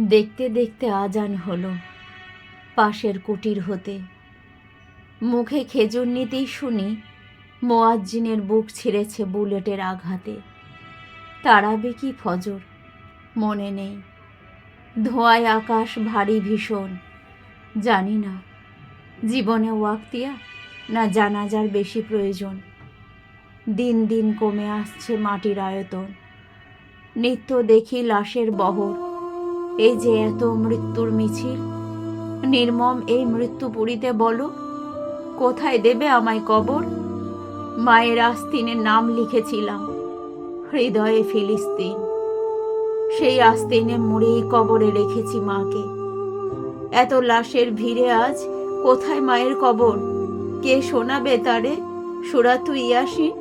দেখতে দেখতে আজান হলো, পাশের কুটির হতে। মুখে খেজুর নিতেই শুনি, মোয়াজ্জিনের বুক ছিঁড়েছে বুলেটের আঘাতে। তারাবে কি ফজর? মনে নেই। ধোঁয়ায় আকাশ ভারী ভীষণ। জানি না, জীবনে ওয়াক্তিয়া না জানাজার বেশি প্রয়োজন। দিন দিন কমে আসছে মাটির আয়তন। নিত্য দেখি লাশের বহর। এই যে এত মৃত্যুর মিছিল। নির্মম এই মৃত্যু পুরীতে বলো, কোথায় দেবে আমায় কবর? মায়ের আস্তিনের নাম লিখেছিলাম, হৃদয়ে ফিলিস্তিন। সেই আস্তিনে মুড়েই কবরে রেখেছি মাকে। এত লাশের ভিড়ে আজ কোথায় মায়ের কবর? কে শোনাবে তারে, সুরাতু ইয়াসি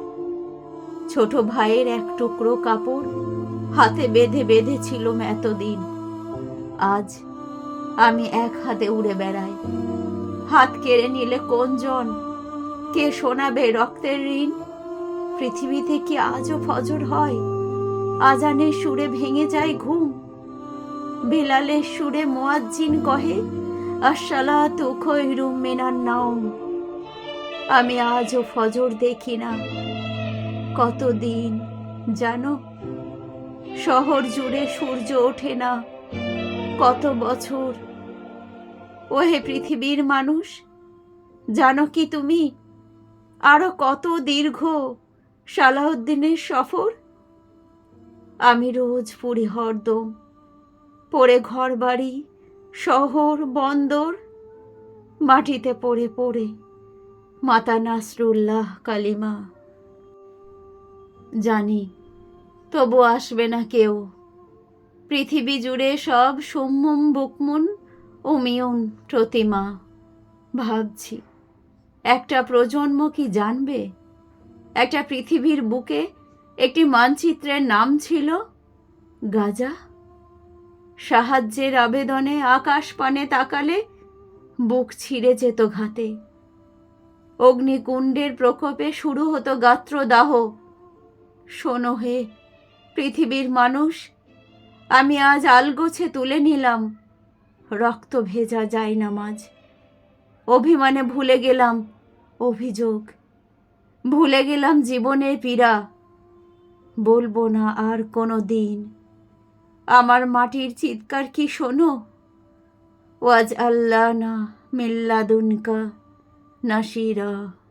ছোট ভাইয়ের এক টুকরো কাপড় হাতে বেঁধে বেঁধেছিলাম এতদিন। আজ আমি এক হাতে উড়ে বেড়াই। হাত কেড়ে নিলে কোন জন? কে শোনাবে রক্তের ঋণ? পৃথিবীতে কি আজও ফজর হয়? আজানের সুরে ভেঙে যায় ঘুম। বিলালের সুরে মোয়াজ্জিন কহে আশালা তু খৈরুম মিনার নাও আমি আজও ফজর দেখি না। কতদিন জানো? শহর জুড়ে সূর্য ওঠে না। কত বছর? ওহে পৃথিবীর মানুষ, জানো কি তুমি? আরও কত দীর্ঘ সালাউদ্দিনের সফর? আমি রোজ পুরি হরদম পড়ে ঘর বাড়ি শহর, বন্দর, মাটিতে পড়ে পড়ে, মাতা নাসরুল্লাহ কালিমা। জানি, তবু আসবে না কেউ। পৃথিবী জুড়ে সব সম্মুম বুকমুন অমিয়ন প্রতিমা। ভাবছি, একটা প্রজন্ম কি জানবে? একটা পৃথিবীর বুকে একটি মানচিত্রের নাম ছিল গাজা। সাহায্যের আবেদনে আকাশ পানে তাকালে বুক ছিঁড়ে যেত ঘাতে। অগ্নিকুণ্ডের প্রকোপে শুরু হতো গাত্রদাহ। শোনো হে, পৃথিবীর মানুষ আমি আজ আলগোছে তুলে নিলাম। রক্ত ভেজা যায় নামাজ। অভিমানে ভুলে গেলাম অভিযোগ। ভুলে গেলাম জীবনের পীড়া। বলব না আর কোনো দিন। আমার মাটির চিৎকার কি শোনো? ওয়াজ আল্লাহ না মিল্লাদুনকা নাসিরা।